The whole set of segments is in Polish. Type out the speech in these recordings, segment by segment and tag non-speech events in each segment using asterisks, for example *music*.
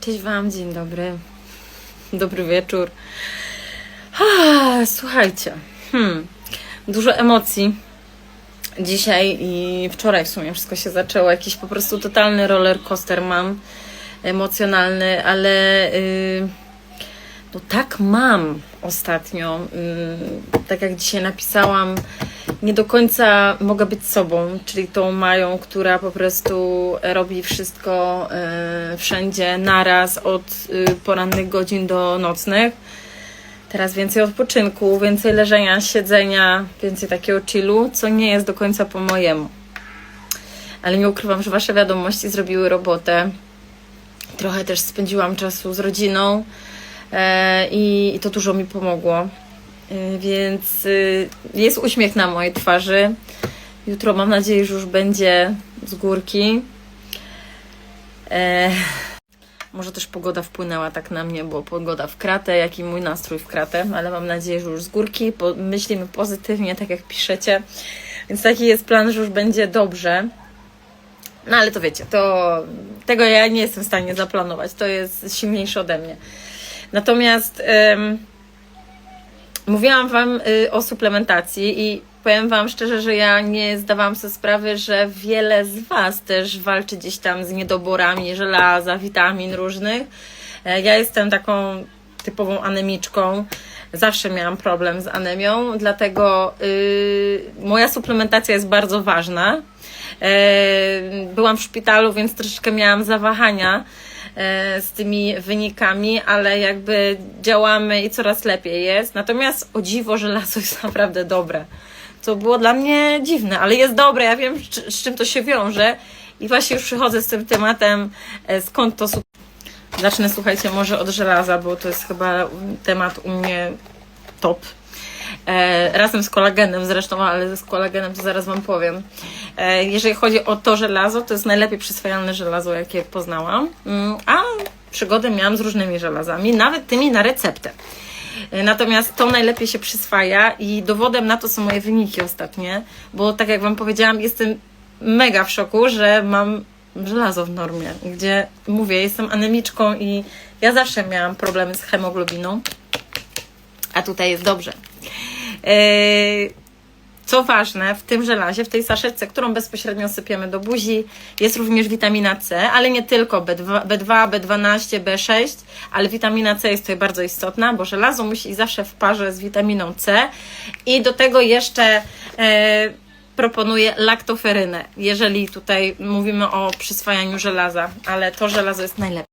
Cześć Wam, dzień dobry. Dobry wieczór. Słuchajcie, hmm, dużo emocji. Dzisiaj i wczoraj w sumie wszystko się zaczęło. Jakiś po prostu totalny roller coaster mam emocjonalny, ale yy, no tak mam ostatnio. Yy, tak jak dzisiaj napisałam, nie do końca mogę być sobą, czyli tą Mają, która po prostu robi wszystko e, wszędzie naraz od e, porannych godzin do nocnych. Teraz więcej odpoczynku, więcej leżenia, siedzenia, więcej takiego chillu, co nie jest do końca po mojemu. Ale nie ukrywam, że Wasze wiadomości zrobiły robotę. Trochę też spędziłam czasu z rodziną i, i to dużo mi pomogło. Y, Więc y, jest uśmiech na mojej twarzy. Jutro mam nadzieję, że już będzie z górki. E, może też pogoda wpłynęła tak na mnie, bo pogoda w kratę, jak i mój nastrój w kratę, ale mam nadzieję, że już z górki. Po, myślimy pozytywnie, tak jak piszecie. Więc taki jest plan, że już będzie dobrze. No ale to wiecie, to tego ja nie jestem w stanie zaplanować. To jest silniejsze ode mnie. Natomiast. em, Mówiłam Wam y, o suplementacji i powiem Wam szczerze, że ja nie zdawałam sobie sprawy, że wiele z Was też walczy gdzieś tam z niedoborami żelaza, witamin różnych. E, Ja jestem taką typową anemiczką. Zawsze miałam problem z anemią, dlatego y, moja suplementacja jest bardzo ważna. E, Byłam w szpitalu, więc troszeczkę miałam zawahania z tymi wynikami, ale jakby działamy i coraz lepiej jest. Natomiast o dziwo żelazo jest *laughs* naprawdę dobre. Co było dla mnie dziwne, ale jest dobre. Ja wiem, z, czym to się wiąże. I właśnie już przychodzę z tym tematem, e, skąd to Zacznę, słuchajcie, może od żelaza, bo to jest chyba temat u mnie top. E, razem z kolagenem zresztą, ale z kolagenem to zaraz Wam powiem. E, jeżeli chodzi o to żelazo, to jest najlepiej przyswajalne żelazo, jakie poznałam. Mm, a przygodę miałam z różnymi żelazami, nawet tymi na receptę. E, Natomiast to najlepiej się przyswaja i dowodem na to są moje wyniki ostatnie, bo tak jak Wam powiedziałam, jestem mega w szoku, że mam żelazo w normie, gdzie mówię, jestem anemiczką i ja zawsze miałam problemy z hemoglobiną, a tutaj jest dobrze. Yy, Co ważne, w tym żelazie, w tej saszetce, którą bezpośrednio sypiemy do buzi, jest również witamina C, ale nie tylko B2, B2 B12, B6, ale witamina C jest tutaj bardzo istotna, bo żelazo musi zawsze w parze z witaminą C i do tego jeszcze e, proponuję laktoferynę, jeżeli tutaj mówimy o przyswajaniu żelaza, ale to żelazo jest najlepsze.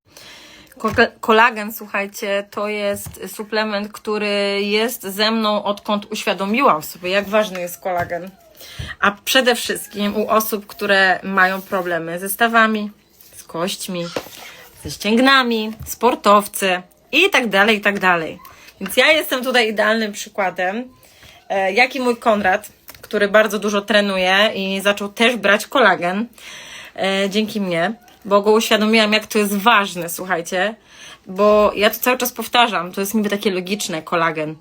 Ko- Kolagen, słuchajcie, to jest suplement, który jest ze mną odkąd uświadomiłam sobie, jak ważny jest kolagen. A przede wszystkim u osób, które mają problemy ze stawami, z kośćmi, ze ścięgnami, sportowcy i tak dalej, i tak dalej. Więc ja jestem tutaj idealnym przykładem, e, jak i mój Konrad, który bardzo dużo trenuje i zaczął też brać kolagen e, dzięki mnie, bo go uświadomiłam, jak to jest ważne, słuchajcie, bo ja to cały czas powtarzam, to jest niby takie logiczne, kolagen,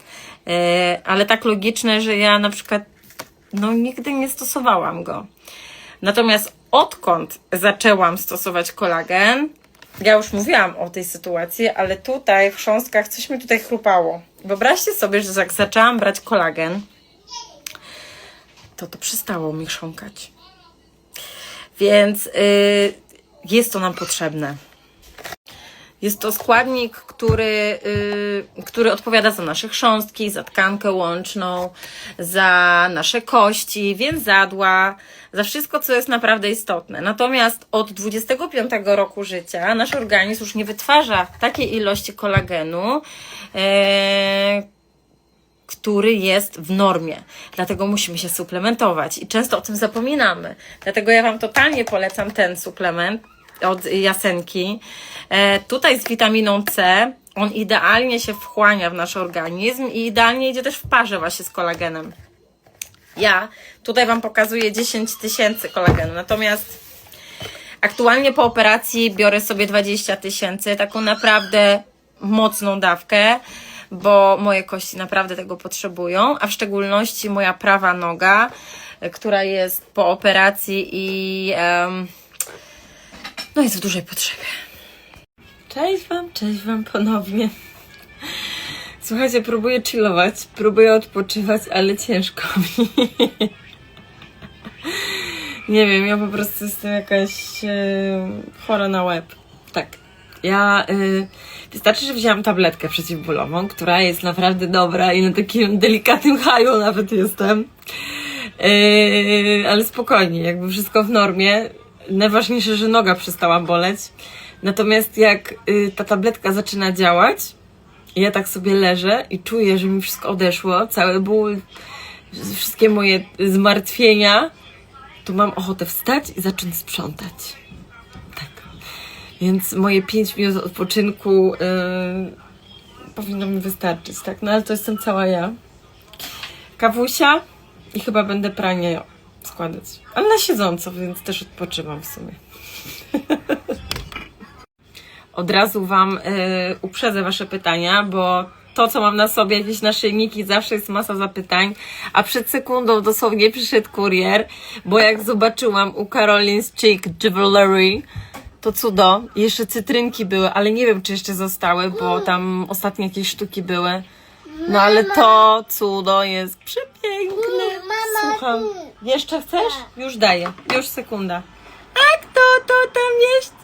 e, ale tak logiczne, że ja na przykład no nigdy nie stosowałam go. Natomiast odkąd zaczęłam stosować kolagen, ja już mówiłam o tej sytuacji, ale tutaj w chrząstkach coś mi tutaj chrupało. Wyobraźcie sobie, że jak zaczęłam brać kolagen, to to przestało mi chrząkać. Więc y, jest to nam potrzebne. Jest to składnik, który, y, który odpowiada za nasze chrząstki, za tkankę łączną, za nasze kości, więzadła, za wszystko, co jest naprawdę istotne. Natomiast od 25 roku życia nasz organizm już nie wytwarza takiej ilości kolagenu, e, który jest w normie. Dlatego musimy się suplementować i często o tym zapominamy. Dlatego ja Wam totalnie polecam ten suplement od Jasenki. E, tutaj z witaminą C. On idealnie się wchłania w nasz organizm i idealnie idzie też w parze właśnie z kolagenem. Ja tutaj Wam pokazuję 10 tysięcy kolagenu, natomiast aktualnie po operacji biorę sobie 20 tysięcy, taką naprawdę mocną dawkę, bo moje kości naprawdę tego potrzebują, a w szczególności moja prawa noga, e, która jest po operacji i em, no jest w dużej potrzebie. Cześć Wam, cześć Wam ponownie. Słuchajcie, próbuję chillować, próbuję odpoczywać, ale ciężko *laughs* mi. Nie wiem, ja po prostu jestem jakaś e, chora na łeb. Tak. Ja y, wystarczy, że wzięłam tabletkę przeciwbólową, która jest naprawdę dobra i na takim delikatnym haju nawet jestem. Yy, ale spokojnie, jakby wszystko w normie. Najważniejsze, że noga przestała boleć. Natomiast jak y, ta tabletka zaczyna działać, ja tak sobie leżę i czuję, że mi wszystko odeszło, cały ból, wszystkie moje zmartwienia, to mam ochotę wstać i zacząć sprzątać. Tak. Więc moje 5 minut odpoczynku yy, powinno mi wystarczyć, tak? No ale to jestem cała ja. Kawusia i chyba będę pranie składać. Ale na siedząco, więc też odpoczywam w sumie. *laughs* Od razu Wam y, uprzedzę Wasze pytania, bo to, co mam na sobie, jakieś naszyjniki, zawsze jest masa zapytań. A przed sekundą dosłownie przyszedł kurier, bo jak zobaczyłam u Caroline's Cheek Jewelry, to cudo. Jeszcze cytrynki były, ale nie wiem, czy jeszcze zostały, bo tam ostatnie jakieś sztuki były. No ale to cudo jest przepiękne. Słucham. Jeszcze chcesz? Już daję. Już sekunda. A kto to tam jest?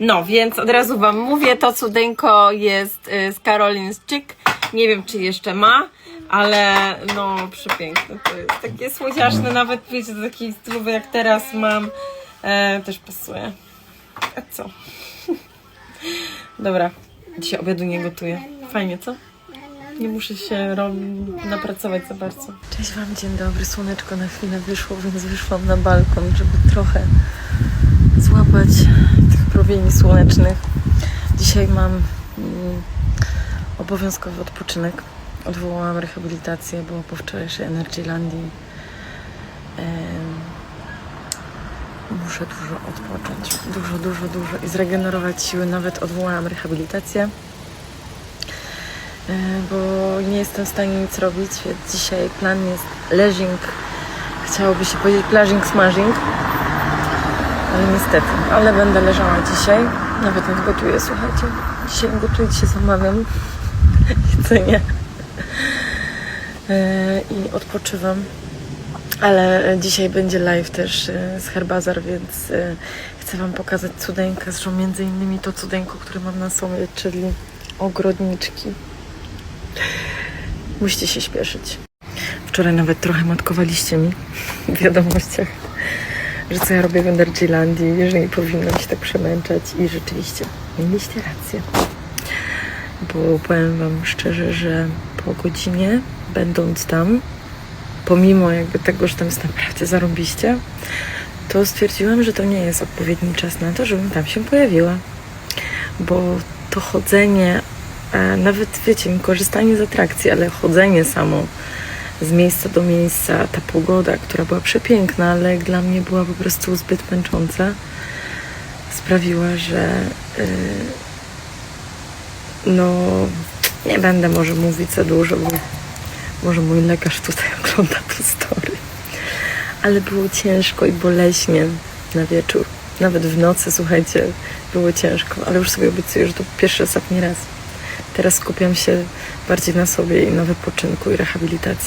No, więc od razu Wam mówię, to cudeńko jest y, z Caroline's Chick. Nie wiem, czy jeszcze ma, ale no, przepiękne. To jest takie słodziaszne, nawet wiecie, do takiej jak teraz mam, e, też pasuje. A co? *laughs* Dobra, dzisiaj obiadu nie gotuję. Fajnie, co? Nie muszę się napracować za bardzo. Cześć Wam, dzień dobry. Słoneczko na chwilę wyszło, więc wyszłam na balkon, żeby trochę złapać tych promieni słonecznych. Dzisiaj mam mm, obowiązkowy odpoczynek. Odwołałam rehabilitację, bo po wczorajszej Energylandii em, muszę dużo odpocząć. Dużo, dużo, dużo i zregenerować siły. Nawet odwołałam rehabilitację, e, bo nie jestem w stanie nic robić, dzisiaj plan jest leżing. Chciałoby się powiedzieć plażing, smashing. Ale niestety, ale będę leżała dzisiaj. Nawet nie gotuję, słuchajcie. Dzisiaj gotuję, dzisiaj zamawiam *laughs* jedzenie. E, I odpoczywam. Ale dzisiaj będzie live też e, z Herbazar, więc e, chcę Wam pokazać cudeńkę. Zresztą między innymi to cudeńko, które mam na sobie, czyli ogrodniczki. Musicie się śpieszyć. Wczoraj nawet trochę matkowaliście mi w wiadomościach że co ja robię w Energylandii, że nie powinnam się tak przemęczać i rzeczywiście mieliście rację. Bo powiem Wam szczerze, że po godzinie będąc tam, pomimo jakby tego, że tam jest naprawdę zarąbiście, to stwierdziłam, że to nie jest odpowiedni czas na to, żebym tam się pojawiła. Bo to chodzenie, e, nawet wiecie, nie korzystanie z atrakcji, ale chodzenie samo z miejsca do miejsca, ta pogoda, która była przepiękna, ale dla mnie była po prostu zbyt męcząca, sprawiła, że yy, no nie będę może mówić za dużo, bo może mój lekarz tutaj *laughs* ogląda tu story. Ale było ciężko i boleśnie na wieczór. Nawet w nocy, słuchajcie, było ciężko, ale już sobie obiecuję, że to pierwszy, ostatni raz. Teraz skupiam się bardziej na sobie i na wypoczynku i rehabilitacji.